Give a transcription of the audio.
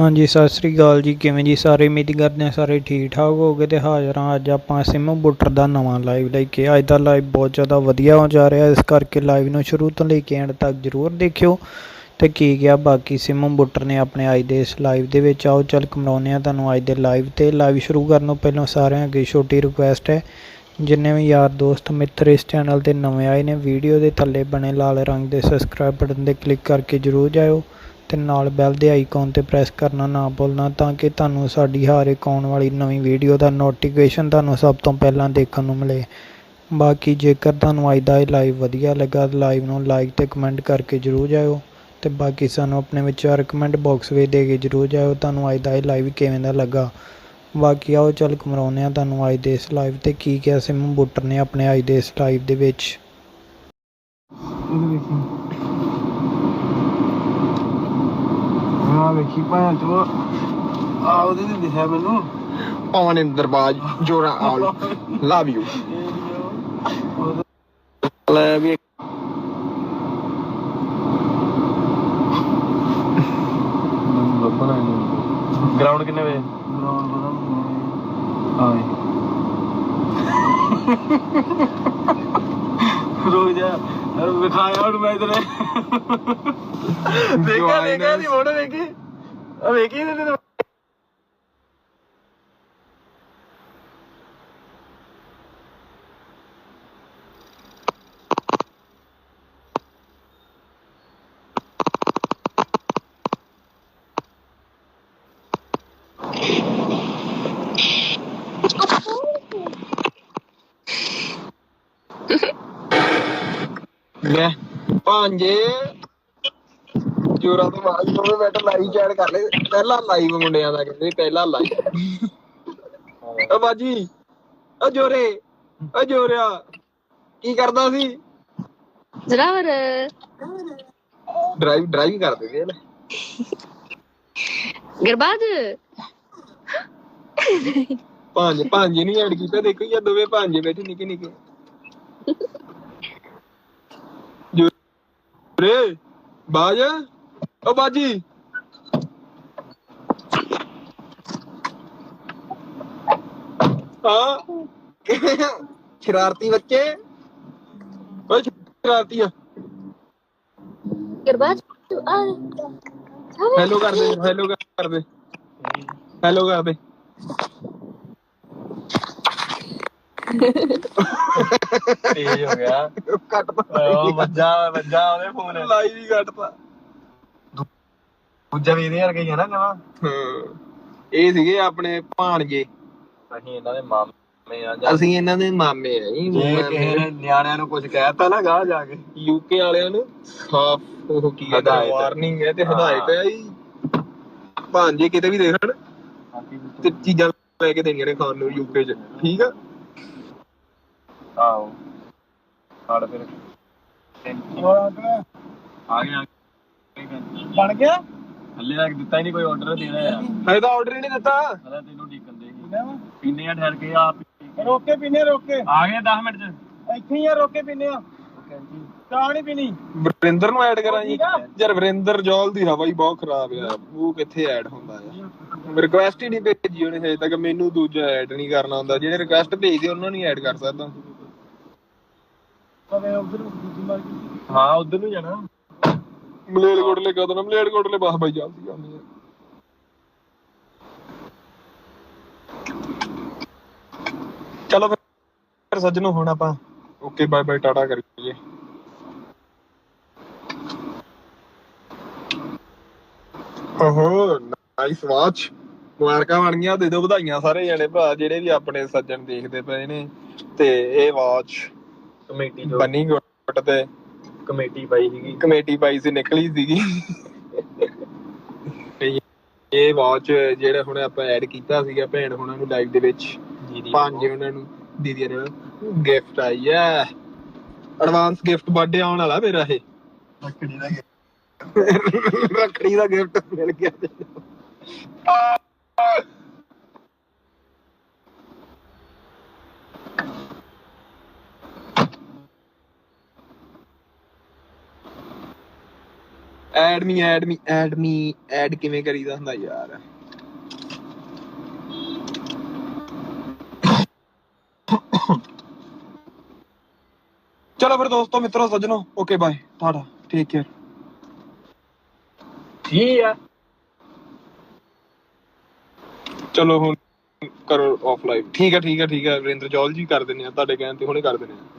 ਹਾਂਜੀ, ਸਤਿ ਸ੍ਰੀ ਅਕਾਲ ਜੀ। ਕਿਵੇਂ ਜੀ? ਸਾਰੇ ਉਮੀਦ ਕਰਦੇ ਹਾਂ ਸਾਰੇ ਠੀਕ ਠਾਕ ਹੋਗੇ ਤੇ ਹਾਜ਼ਰ ਹਾਂ ਅੱਜ ਆਪਾਂ ਸਿਮ ਬੁੱਟਰ ਦਾ ਨਵਾਂ ਲਾਈਵ ਲੈ ਕੇ। ਅੱਜ ਦਾ ਲਾਈਵ ਬਹੁਤ ਜ਼ਿਆਦਾ ਵਧੀਆ ਹੋ ਜਾ ਰਿਹਾ। ਇਸ ਕਰਕੇ ਲਾਈਵ ਨੂੰ ਸ਼ੁਰੂ ਤੋਂ ਲੈ ਕੇ ਐਂਡ ਤੱਕ ਜ਼ਰੂਰ ਦੇਖਿਓ। ਤੇ ਕੀ ਗਿਆ, ਬਾਕੀ ਸਿਮ ਬੁੱਟਰ ਨੇ ਆਪਣੇ ਅੱਜ ਦੇ ਇਸ ਲਾਈਵ ਦੇ ਵਿੱਚ। ਆਓ, ਚੱਲ ਕਮਰਾਉਂਦੇ ਆ ਤੁਹਾਨੂੰ ਅੱਜ ਦੇ ਲਾਈਵ ਤੇ। ਲਾਈਵ ਸ਼ੁਰੂ ਕਰਨ ਤੋਂ ਪਹਿਲਾਂ ਸਾਰਿਆਂ ਅੱਗੇ ਛੋਟੀ ਰਿਕੁਐਸਟ ਹੈ। ਜਿੰਨੇ ਵੀ ਯਾਰ ਦੋਸਤ, ਮਿੱਤਰ ਇਸ ਚੈਨਲ ਤੇ ਨਵੇਂ ਆਏ ਨੇ ਵੀਡੀਓ ਦੇ ਥੱਲੇ ਬਣੇ ਲਾਲ ਰੰਗ ਦੇ ਸਬਸਕ੍ਰਾਈਬ ਬਟਨ ਤੇ ਕਲਿੱਕ ਕਰਕੇ ਜਰੂਰ ਜਾਇਓ। ਅਤੇ ਨਾਲ ਬੈਲ ਦੇ ਆਈਕਨ ਤੇ ਪ੍ਰੈਸ ਕਰਨਾ ਨਾ ਭੁੱਲਣਾ ਤਾਂ ਕਿ ਤੁਹਾਨੂੰ ਸਾਡੀ ਹਰ ਇੱਕ ਆਉਣ ਵਾਲੀ ਨਵੀਂ ਵੀਡੀਓ ਦਾ ਨੋਟੀਫਿਕੇਸ਼ਨ ਤੁਹਾਨੂੰ ਸਭ ਤੋਂ ਪਹਿਲਾਂ ਦੇਖਣ ਨੂੰ ਮਿਲੇ। ਬਾਕੀ ਜੇਕਰ ਤੁਹਾਨੂੰ ਅੱਜ ਦਾ ਇਹ ਲਾਈਵ ਵਧੀਆ ਲੱਗਾ ਲਾਈਵ ਨੂੰ ਲਾਈਕ ਅਤੇ ਕਮੈਂਟ ਕਰਕੇ ਜਰੂਰ ਜਾਇਓ ਅਤੇ ਬਾਕੀ ਸਾਨੂੰ ਆਪਣੇ ਵਿਚਾਰ ਕਮੈਂਟ ਬਾਕਸ ਵਿੱਚ ਦੇ ਕੇ ਜਰੂਰ ਜਾਇਓ ਤੁਹਾਨੂੰ ਅੱਜ ਦਾ ਇਹ ਲਾਈਵ ਕਿਵੇਂ ਦਾ ਲੱਗਾ। ਬਾਕੀ ਆਓ ਚੱਲ ਕਮਰਾਉਂਦੇ ਆ ਤੁਹਾਨੂੰ ਅੱਜ ਦੇ ਇਸ ਲਾਈਵ ਤੇ ਕੀ ਕਿਹਾ ਸਿਮ ਬੁੱਟਰ ਨੇ ਆਪਣੇ ਅੱਜ ਦੇ ਇਸ ਲਾਈਵ ਦੇ ਵਿੱਚ। ਹਾਂ ਵੇਖੀ ਭਾਂ ਚੋ ਆ ਉਹਦੇ ਤੇ ਦਿਖਿਆ ਮੈਨੂੰ। on in ਦਰਬਾਜ ਜੋਰਾ ਆਲ ਲਵ ਯੂ ਲੈ ਵੀ ਗਰਾਊਂਡ ਕਿੰਨੇ ਵਜੇ? ਗਰਾਊਂਡ ਪਤਾ ਨਹੀਂ ਆਏ। ਰੁਕ ਜਾ। ਅਰੇ ਵਿਖਾਇਆ ਹੁਣ ਮੈਂ ਇਧਰ ਦੇਖਿਆ ਦੇਖਿਆ ਦੀ ਫੋਟੋ ਵੇਖੀ ਆ ਵੇਖੀ ਤੇ ਤੇ ਲੈ ਭਾਂਜੇ। ਜੋਰਾ ਤੋਂ ਬਾਅਦ ਦੋਵੇਂ ਬੈਠ ਲਾਈਵ ਚੈਟ ਕਰ ਲੈ ਪਹਿਲਾ ਲਾਈਵ ਮੁੰਡਿਆਂ ਦਾ ਕਹਿੰਦੇ ਪਹਿਲਾ ਲਾਈਵ ਓ ਬਾਜੀ ਓ ਜੋਰੇ ਓ ਜੋਰਿਆ ਕੀ ਕਰਦਾ ਸੀ? ਜ਼ਰਾਵਰ ਡਰਾਈਵ ਡਰਾਈਵ ਕਰਦੇ ਸੀ ਇਹਨੇ। ਗਰਬਾਜ। ਭਾਂਜੇ ਭਾਂਜੇ ਨਹੀਂ ਐਡ ਕੀਤਾ ਦੇਖੋ ਯਾ ਦੋਵੇਂ ਭਾਂਜੇ ਬੈਠੇ ਨਿੱਕੇ ਨਿੱਕੇ ਜੋਰੇ ਬਾਜ ਓ ਬਾਜੀ ਹਾਂ ਸ਼ਰਾਰਤੀ ਬੱਚੇ ਓਏ ਸ਼ਰਾਰਤੀ ਆ ਗਰਬਾਜ ਆ ਹੈਲੋ ਕਰ ਦੇ ਹੈਲੋ ਕਰ ਦੇ ਹੈਲੋ ਕਰ ਦੇ ਤੇਜ਼ ਹੋ ਗਿਆ। ਕੱਟ ਉਹ ਵੱਜਾ ਵੱਜਾ ਉਹਦੇ ਫੋਨ। ਲਾਈਵ ਹੀ ਕੱਟਤਾ ਦੂਜਾ ਵੀ ਇਹਦੇ ਵਰਗਾ ਹੀ ਆ ਨਾ ਜਮਾ ਹਾਂ। ਇਹ ਸੀਗੇ ਆਪਣੇ ਭਾਣਜੇ। ਅਸੀਂ ਇਹਨਾਂ ਦੇ ਮਾਮੇ ਆ ਜਾਂ ਅਸੀਂ ਇਹਨਾਂ ਦੇ ਮਾਮੇ ਆ ਜੀ। ਜੇ ਕਿਸੇ ਨੇ ਨਿਆਣਿਆਂ ਨੂੰ ਕੁਝ ਕਹਿਤਾ ਨਾ ਗਾਹ ਜਾ ਕੇ। ਯੂਕੇ ਵਾਲਿਆਂ ਨੂੰ। ਸਾਫ਼ ਉਹ ਕੀ ਹੈ ਹਦਾਇਤ। ਵਾਰਨਿੰਗ ਹੈ ਤੇ ਹਦਾਇਤ ਹੈ ਜੀ। ਭਾਂਜੇ ਕਿਤੇ ਵੀ ਦੇਖਣ। ਤੇ ਚੀਜ਼ਾਂ ਲੈ ਕੇ ਦੇਣੀਆਂ ਨੇ ਖਾਣ ਨੂੰ ਯੂਕੇ 'ਚ। ਠੀਕ ਆ? ਆਓ ਆੜ ਫਿਰ। ਆ ਗਿਆ। ਬਣ ਗਿਆ? ਹੱਲੇ ਤੱਕ ਦਿੱਤਾ ਹੀ ਨਹੀਂ ਕੋਈ ਆਰਡਰ ਦੇਣਾ ਆ ਹਜੇ ਤਾਂ ਆਰਡਰ ਹੀ ਨਹੀਂ ਦਿੱਤਾ। ਹਲਾ ਤੈਨੂੰ ਢੀਕਣ ਦੇ ਪੀਨੇ ਆ ਠਹਿਰ ਕੇ ਆ ਰੋਕ ਕੇ ਪੀਨੇ ਰੋਕ। ਕੇ ਆ ਗਏ 10 ਮਿੰਟ ਚ। ਇੱਥੇ ਹੀ ਆ ਰੋਕ ਕੇ ਪੀਨੇ ਆ। ਚਾਹ ਨਹੀਂ ਪੀਣੀ। ਵਰਿੰਦਰ ਨੂੰ ਐਡ ਕਰਾਂ ਜੀ। ਯਾਰ ਵਰਿੰਦਰ ਜੌਲ ਦੀ ਹਵਾ ਹੀ ਬਹੁਤ ਖਰਾਬ ਆ। ਉਹ ਕਿੱਥੇ ਐਡ ਹੁੰਦਾ ਆ? ਰਿਕੁਐਸਟ ਹੀ ਨਹੀਂ ਭੇਜੀ ਉਹਨੇ ਹਜੇ ਤੱਕ। ਮੈਨੂੰ ਦੂਜਾ ਐਡ ਨਹੀਂ ਕਰਨਾ ਹੁੰਦਾ ਜਿਹੜੇ ਰਿਕੁਐਸਟ ਭੇਜਦੇ ਉਹਨਾਂ ਨੂੰ ਐਡ ਕਰ ਸਕਦਾ। ਉਧਰ ਦੂਜੀ ਹਾਂ ਉਧਰ ਨੂੰ ਜਾਣਾ। ਮਲੇਰਕੋਟਲੇ ਕਦੋਂ ਨਾ ਮਲੇਰਕੋਟਲੇ ਬਸ ਬਾਈ ਜਲਦੀ ਜਾਂਦੀ ਆ ਚਲੋ ਫਿਰ ਸੱਜਣੋ ਹੁਣ ਆਪਾਂ। ਓਕੇ ਬਾਏ ਬਾਏ ਟਾਟਾ ਕਰੀਏ ਓਹੋ ਨਾਈਸ ਵਾਚ ਮੁਬਾਰਕਾਂ ਬਣ ਗਈਆਂ ਦੇ ਦਿਓ ਵਧਾਈਆਂ ਸਾਰੇ ਜਣੇ ਭਰਾ ਜਿਹੜੇ ਵੀ ਆਪਣੇ ਸੱਜਣ ਦੇਖਦੇ ਪਏ ਨੇ। ਤੇ ਇਹ ਵਾਚ ਕਮੇਟੀ ਜੋ ਬਣੀ ਗੁੱਟ ਤੇ ਕਮੇਟੀ ਪਾਈ ਸੀਗੀ। ਕਮੇਟੀ ਪਾਈ ਸੀ ਨਿਕਲੀ ਸੀਗੀ। ਇਹ ਵਾਚ ਜਿਹੜਾ ਹੁਣ ਆਪਾਂ ਐਡ ਕੀਤਾ ਸੀਗਾ ਭੈਣ ਹੁਣਾਂ ਨੂੰ ਲਾਈਵ ਦੇ ਵਿੱਚ ਦੀਦੀ ਪੰਜ ਉਹਨਾਂ ਨੂੰ ਦੀਦੀ ਨੇ ਗਿਫਟ ਆਈ ਐ ਐਡਵਾਂਸ ਗਿਫਟ ਬਰਥਡੇ ਆਉਣ ਵਾਲਾ ਮੇਰਾ ਇਹ। ਰੱਖੜੀ ਦਾ ਰੱਖੜੀ ਦਾ ਗਿਫਟ ਮਿਲ ਗਿਆ add me add me add me add ਕਿਵੇਂ ਕਰੀਦਾ ਹੁੰਦਾ ਯਾਰ? ਚਲੋ ਫਿਰ ਦੋਸਤੋ ਮਿੱਤਰੋ ਸੱਜਣੋ ਓਕੇ ਬਾਏ ਤੁਹਾਡਾ ਟੇਕ ਕੇਅਰ ਠੀਕ ਆ। ਚਲੋ ਹੁਣ ਕਰੋ ਆਫਲਾਈਨ ਠੀਕ ਹੈ ਠੀਕ ਹੈ ਠੀਕ ਹੈ ਵਰਿੰਦਰ ਜੌਲ ਜੀ ਕਰ ਦਿੰਦੇ ਆ ਤੁਹਾਡੇ ਕਹਿਣ ਤੇ ਹੁਣੇ ਕਰ ਦਿੰਦੇ ਆ।